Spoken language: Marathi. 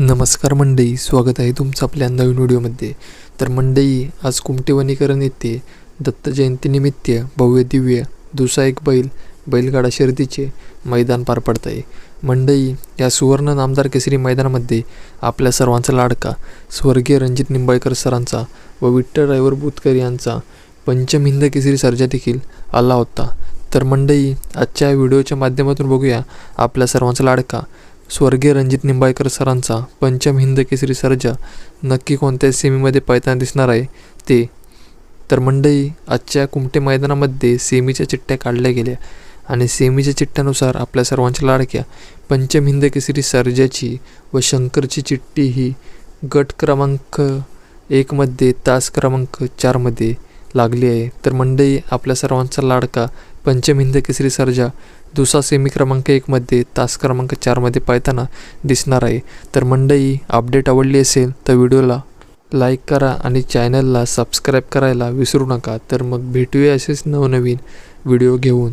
नमस्कार मंडई स्वागत आहे तुमचं आपल्या नवीन व्हिडिओमध्ये. तर मंडई आज कुमटे वनीकरण येथे दत्त जयंतीनिमित्त भव्य दिव्य दुसा एक बैल बैलगाडा शर्यतीचे मैदान पार पडत आहे मंडई या सुवर्ण नामदार केसरी मैदानामध्ये आपल्या सर्वांचा लाडका स्वर्गीय रणजित निंबाळकर सरांचा व विठ्ठल ड्रायव्हर बुतकर यांचा पंचमहिंद केसरी सर्जा देखील आला होता. तर मंडई आजच्या व्हिडिओच्या माध्यमातून बघूया आपल्या सर्वांचा लाडका स्वर्गीय रणजित निंबाळकर सरांचा पंचम हिंद केसरी सर्जा नक्की कोणत्या सेमीमध्ये पळताना दिसणार आहे ते? तर मंडई आजच्या कुमटे मैदानामध्ये सेमीच्या चिठ्ठ्या काढल्या गेल्या आणि सेमीच्या चिठ्ठ्यानुसार आपल्या सर्वांच्या लाडक्या पंचम हिंद केसरी सर्जाची व शंकरची चिठ्ठी ही गट क्रमांक एकमध्ये तास क्रमांक चारमध्ये लागली आहे. तर मंडई आपल्या सर्वांचा लाडका पंचमहिंद केसरी सर्जा दुसरा सेमी क्रमांक एकमध्ये तास क्रमांक चारमध्ये पाळताना दिसणार आहे. तर मंडई अपडेट आवडली असेल तर व्हिडिओला लाईक करा आणि चॅनलला सबस्क्राईब करायला विसरू नका. तर मग भेटूया असेच नवनवीन व्हिडिओ घेऊन.